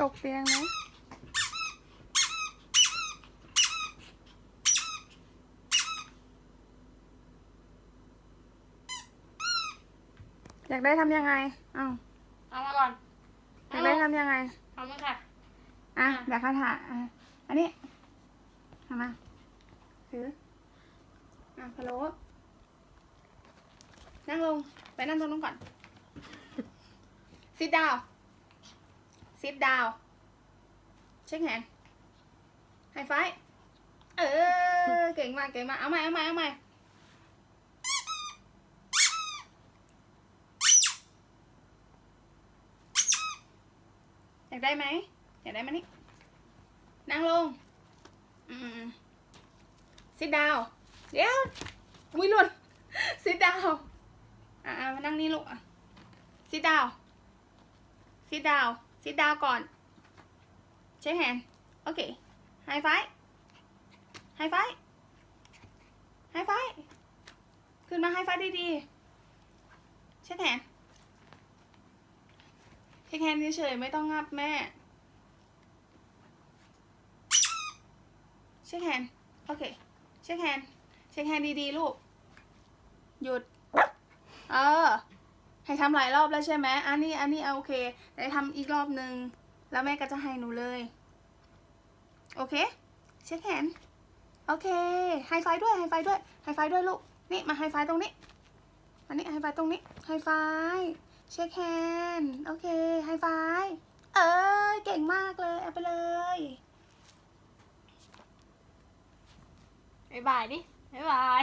ตกเตียงนะอยากได้ทำยังไง เอ้าเอามาก่อนอยากได้ทำยังไง เอามาค่ะ อะอะเดี๋ยวคาถาอะอันนี้ทำมาถืออะพะโล้นั่งลง ไปนั่งตรงนู้นก่อน sit down sit down เช็คแฮนด์ไฮไฟเออเก่งมากเก่งมากเอาใหม่เอาใหม่เอาใหม่อยากได้ไหมอยากได้ไหมนี่นั่งลงอืมซิดดาวเดี๋ยววิลุนซิดดาวอ่ามานั่งนี่ลูกอะซิดดาวซิดดาว ซิดดาวก่อนเช็คแฮนด์โอเคไฮไฟไฮไฟไฮไฟขึ้นมาไฮไฟดีๆเช็คแฮนด์เช็คแฮนด์เฉยๆไม่ต้องงับแม่เช็คแฮนด์โอเคเช็คแฮนด์เช็คแฮนด์ดีๆ ลูก หยุด เออ ให้ทำหลายรอบแล้วใช่ไหมอันนี้อันนี้เอาโอเคได้ทำอีกรอบหนึ่งแล้วแม่ก็จะให้หนูเลย โอเค เช็คแฮนด์โอเคไฮไฟด้วยไฮไฟด้วยไฮไฟด้วยลูกนี่มาไฮไฟตรงนี้อันนี้ไฮไฟตรงนี้ไฮไฟเช็คแฮนด์โอเคไฮไฟเออเก่งมากเลยเอาไปเลยบ๊ายบายดิบ๊ายบาย